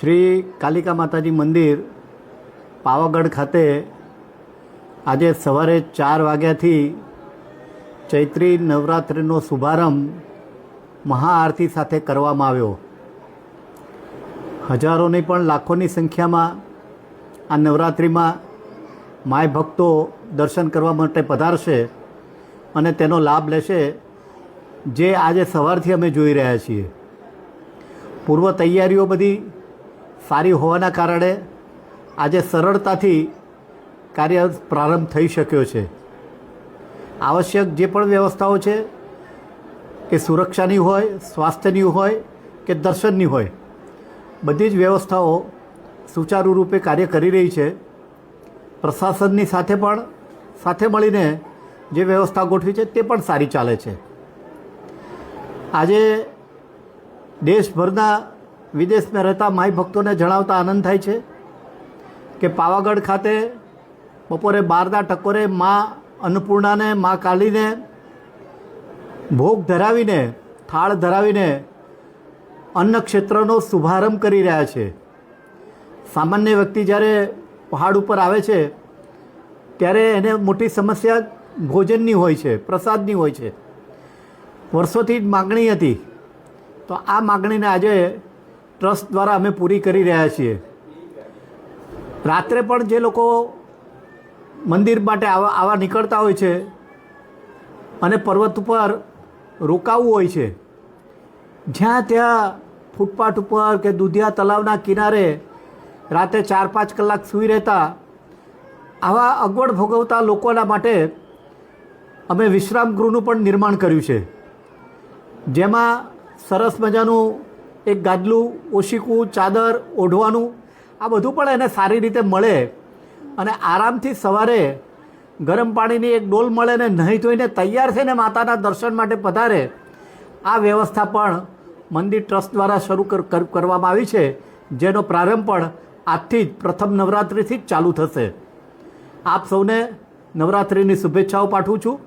શ્રી કાલિકા માતાજી મંદિર, પાવાગઢ ખાતે આજે સવારે ચાર વાગ્યાથી ચૈત્રી નવરાત્રિનો શુભારંભ મહાઆરતી સાથે કરવામાં આવ્યો. હજારોની પણ લાખોની સંખ્યામાં આ નવરાત્રિમાં માય ભક્તો દર્શન કરવા માટે પધારશે અને તેનો લાભ લેશે જે આજે સવારથી અમે જોઈ રહ્યા છીએ. પૂર્વ તૈયારીઓ બધી સારી હોવાના કારણે આજે સરળતાથી કાર્ય પ્રારંભ થઈ શક્યો છે. આવશ્યક જે પણ વ્યવસ્થાઓ છે એ સુરક્ષાની હોય, સ્વાસ્થ્યની હોય કે દર્શનની હોય, બધી જ વ્યવસ્થાઓ સુચારુ રૂપે કાર્ય કરી રહી છે. પ્રશાસનની સાથે પણ, સાથે મળીને જે વ્યવસ્થા ગોઠવી છે તે પણ સારી ચાલે છે. આજે દેશભરના વિદેશમાં રહેતા માઈ ભક્તોને જણાવતા આનંદ થાય છે કે પાવાગઢ ખાતે બપોરે બારના ટકોરે મા અન્નપૂર્ણાને, મા કાલીને ભોગ ધરાવીને, થાળ ધરાવીને અન્ન ક્ષેત્રનો શુભારંભ કરી રહ્યા છે. સામાન્ય વ્યક્તિ જ્યારે પહાડ ઉપર આવે છે, ત્યારે એને મોટી સમસ્યા ભોજનની હોય છે, પ્રસાદની હોય છે. વર્ષોથી જ માગણી હતી. તો આ માગણીને આજે ટ્રસ્ટ દ્વારા અમે પૂરી કરી રહ્યા છીએ. રાત્રે પણ જે લોકો મંદિર માટે આવા આવા નીકળતા હોય છે અને પર્વત ઉપર રોકાવું હોય છે, જ્યાં ત્યાં ફૂટપાથ ઉપર કે દુધિયા તલાવના કિનારે રાતે ચાર પાંચ કલાક સૂઈ રહેતા આવા અગવડ ભોગવતા લોકોના માટે અમે વિશ્રામ ગૃહનું પણ નિર્માણ કર્યું છે. જેમાં સરસ મજાનું એક ગાદલું, ઓશીકું, ચાદર, ઓઢવાનું, આ બધું પણ એને સારી રીતે મળે અને આરામથી સવારે ગરમ પાણીની એક ડોલ મળે ને નહીં ધોઈને તૈયાર થઈને માતાના દર્શન માટે પધારે, આ વ્યવસ્થા પણ મંદિર ટ્રસ્ટ દ્વારા શરૂ કર- કર- કરવામાં આવી છે, જેનો પ્રારંભ પણ આજથી જ પ્રથમ નવરાત્રિથી જ ચાલુ થશે. આપ સૌને નવરાત્રિની શુભેચ્છાઓ પાઠવું છું.